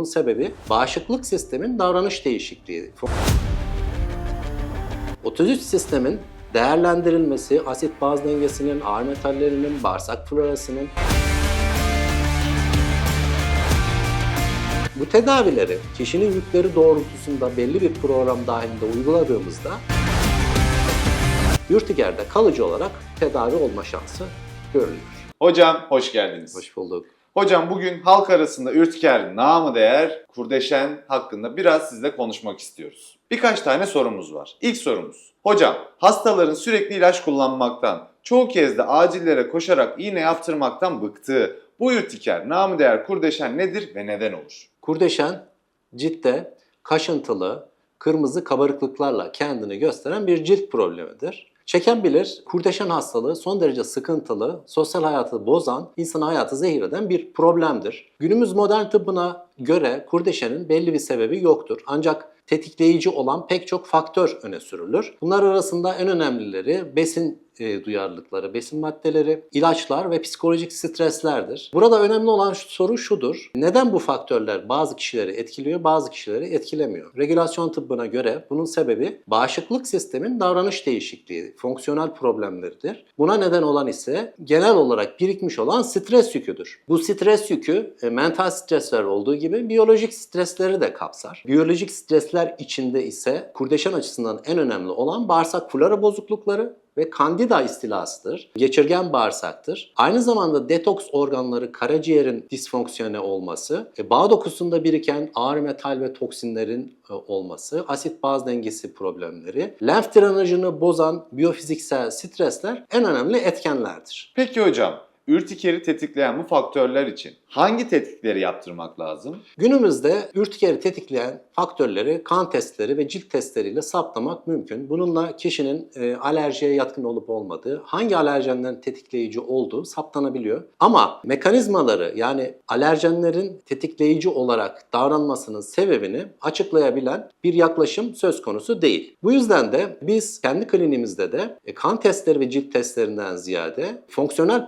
Bunun sebebi bağışıklık sistemin davranış değişikliği. Otozüt sistemin değerlendirilmesi, asit baz dengesinin, ağır metallerinin, bağırsak florasının Bu tedavileri kişinin yükleri doğrultusunda belli bir program dahilinde uyguladığımızda Ürtiger'de kalıcı olarak tedavi olma şansı görülüyor. Hocam hoş geldiniz. Hoş bulduk. Hocam bugün halk arasında ürtiker namı değer kurdeşen hakkında biraz sizle konuşmak istiyoruz. Birkaç tane sorumuz var. İlk sorumuz. Hocam hastaların sürekli ilaç kullanmaktan, çoğu kez de acillere koşarak iğne yaptırmaktan bıktığı bu ürtiker namı değer kurdeşen nedir ve neden olur? Kurdeşen ciltte kaşıntılı, kırmızı kabarıklıklarla kendini gösteren bir cilt problemidir. Çeken bilir, kurdeşen hastalığı son derece sıkıntılı, sosyal hayatı bozan, insan hayatı zehir eden bir problemdir. Günümüz modern tıbbına göre kurdeşenin belli bir sebebi yoktur. Ancak tetikleyici olan pek çok faktör öne sürülür. Bunlar arasında en önemlileri besin e, duyarlılıkları, besin maddeleri, ilaçlar ve psikolojik streslerdir. Burada önemli olan şu- soru şudur. Neden bu faktörler bazı kişileri etkiliyor, bazı kişileri etkilemiyor? Regülasyon tıbbına göre bunun sebebi bağışıklık sistemin davranış değişikliği, fonksiyonel problemleridir. Buna neden olan ise genel olarak birikmiş olan stres yüküdür. Bu stres yükü e, mental stresler olduğu gibi biyolojik stresleri de kapsar. Biyolojik stresler içinde ise kurdeşen açısından en önemli olan bağırsak flora bozuklukları ve kandida istilasıdır. Geçirgen bağırsaktır. Aynı zamanda detoks organları karaciğerin disfonksiyone olması, e, bağ dokusunda biriken ağır metal ve toksinlerin e, olması, asit baz dengesi problemleri, lenf drenajını bozan biyofiziksel stresler en önemli etkenlerdir. Peki hocam, ürtikeri tetikleyen bu faktörler için hangi tetkikleri yaptırmak lazım? Günümüzde ürtikeri tetikleyen faktörleri kan testleri ve cilt testleriyle saptamak mümkün. Bununla kişinin e, alerjiye yatkın olup olmadığı, hangi alerjenden tetikleyici olduğu saptanabiliyor. Ama mekanizmaları yani alerjenlerin tetikleyici olarak davranmasının sebebini açıklayabilen bir yaklaşım söz konusu değil. Bu yüzden de biz kendi kliniğimizde de e, kan testleri ve cilt testlerinden ziyade fonksiyonel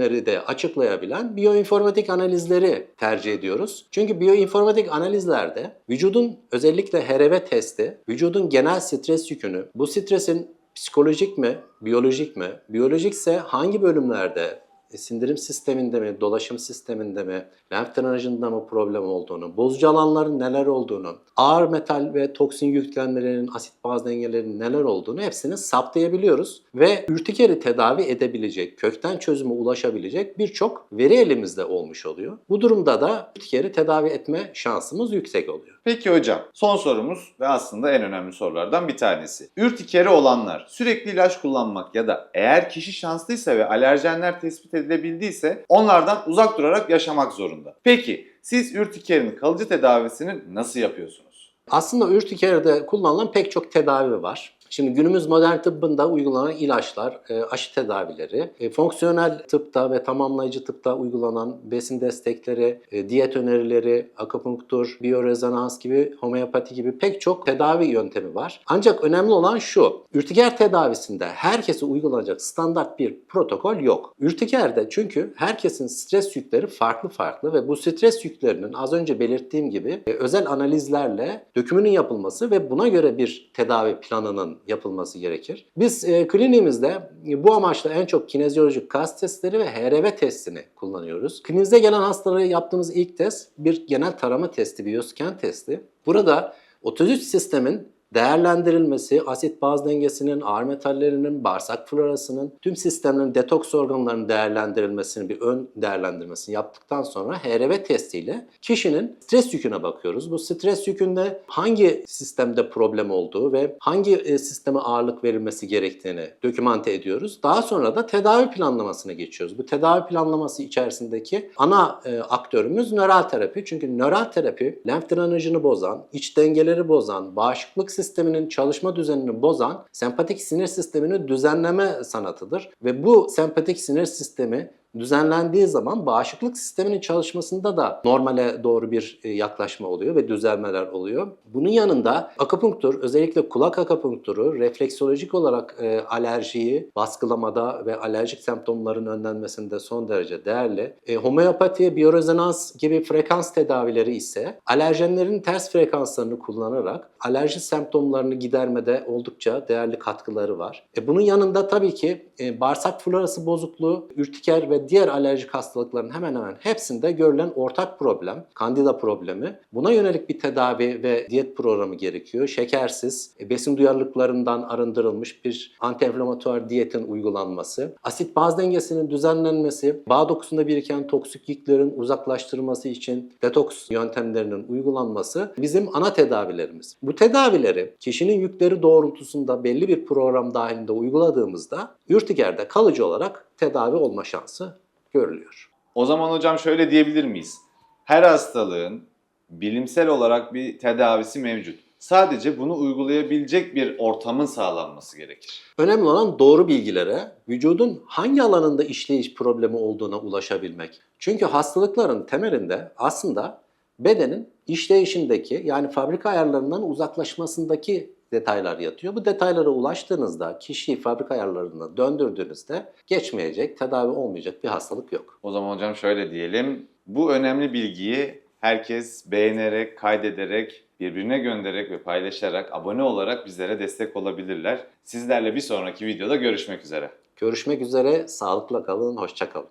problemleri de açıklayabilen biyoinformatik analizleri tercih ediyoruz. Çünkü biyoinformatik analizlerde vücudun özellikle HRV testi, vücudun genel stres yükünü, bu stresin psikolojik mi, biyolojik mi, biyolojikse hangi bölümlerde sindirim sisteminde mi, dolaşım sisteminde mi, lenf drenajında mı problem olduğunu, bozucu alanların neler olduğunu, ağır metal ve toksin yüklenmelerinin, asit baz dengelerinin neler olduğunu hepsini saptayabiliyoruz. Ve ürtikeri tedavi edebilecek, kökten çözüme ulaşabilecek birçok veri elimizde olmuş oluyor. Bu durumda da ürtikeri tedavi etme şansımız yüksek oluyor. Peki hocam, son sorumuz ve aslında en önemli sorulardan bir tanesi. Ürtikeri olanlar sürekli ilaç kullanmak ya da eğer kişi şanslıysa ve alerjenler tespit edilebildiyse onlardan uzak durarak yaşamak zorunda. Peki siz ürtikerin kalıcı tedavisini nasıl yapıyorsunuz? Aslında ürtikerde kullanılan pek çok tedavi var. Şimdi günümüz modern tıbbında uygulanan ilaçlar, e, aşı tedavileri, e, fonksiyonel tıpta ve tamamlayıcı tıpta uygulanan besin destekleri, e, diyet önerileri, akupunktur, biyorezonans gibi, homeopati gibi pek çok tedavi yöntemi var. Ancak önemli olan şu, ürtiker tedavisinde herkese uygulanacak standart bir protokol yok. Ürtikerde çünkü herkesin stres yükleri farklı farklı ve bu stres yüklerinin az önce belirttiğim gibi özel analizlerle dökümünün yapılması ve buna göre bir tedavi planının yapılması gerekir. Biz e, kliniğimizde bu amaçla en çok kinezyolojik kas testleri ve HRV testini kullanıyoruz. Kliniğimize gelen hastalara yaptığımız ilk test bir genel tarama testi, biyoscan testi. Burada otozüt sistemin değerlendirilmesi, asit baz dengesinin, ağır metallerinin, bağırsak florasının, tüm sistemlerin detoks organlarının değerlendirilmesini, bir ön değerlendirmesini yaptıktan sonra HRV testiyle kişinin stres yüküne bakıyoruz. Bu stres yükünde hangi sistemde problem olduğu ve hangi e, sisteme ağırlık verilmesi gerektiğini dokümante ediyoruz. Daha sonra da tedavi planlamasına geçiyoruz. Bu tedavi planlaması içerisindeki ana e, aktörümüz nöral terapi. Çünkü nöral terapi lenf drenajını bozan, iç dengeleri bozan, bağışıklık sisteminin çalışma düzenini bozan sempatik sinir sistemini düzenleme sanatıdır. Ve bu sempatik sinir sistemi düzenlendiği zaman bağışıklık sisteminin çalışmasında da normale doğru bir e, yaklaşma oluyor ve düzelmeler oluyor. Bunun yanında akupunktur, özellikle kulak akupunkturu refleksolojik olarak e, alerjiyi baskılamada ve alerjik semptomların önlenmesinde son derece değerli. E, homeopati, biyorezonans gibi frekans tedavileri ise alerjenlerin ters frekanslarını kullanarak alerji semptomlarını gidermede oldukça değerli katkıları var. E, bunun yanında tabii ki e, bağırsak florası bozukluğu, ürtiker ve diğer alerjik hastalıkların hemen hemen hepsinde görülen ortak problem, kandida problemi. Buna yönelik bir tedavi ve diyet programı gerekiyor. Şekersiz, e, besin duyarlılıklarından arındırılmış bir antiinflamatuar diyetin uygulanması, asit baz dengesinin düzenlenmesi, bağ dokusunda biriken toksik yüklerin uzaklaştırılması için detoks yöntemlerinin uygulanması bizim ana tedavilerimiz. Bu tedavileri kişinin yükleri doğrultusunda belli bir program dahilinde uyguladığımızda ürtikerde kalıcı olarak tedavi olma şansı görülüyor. O zaman hocam şöyle diyebilir miyiz? Her hastalığın bilimsel olarak bir tedavisi mevcut. Sadece bunu uygulayabilecek bir ortamın sağlanması gerekir. Önemli olan doğru bilgilere, vücudun hangi alanında işleyiş problemi olduğuna ulaşabilmek. Çünkü hastalıkların temelinde aslında bedenin işleyişindeki yani fabrika ayarlarından uzaklaşmasındaki detaylar yatıyor. Bu detaylara ulaştığınızda, kişiyi fabrika ayarlarına döndürdüğünüzde geçmeyecek, tedavi olmayacak bir hastalık yok. O zaman hocam şöyle diyelim. Bu önemli bilgiyi herkes beğenerek, kaydederek, birbirine göndererek ve paylaşarak, abone olarak bizlere destek olabilirler. Sizlerle bir sonraki videoda görüşmek üzere. Görüşmek üzere, sağlıkla kalın, hoşça kalın.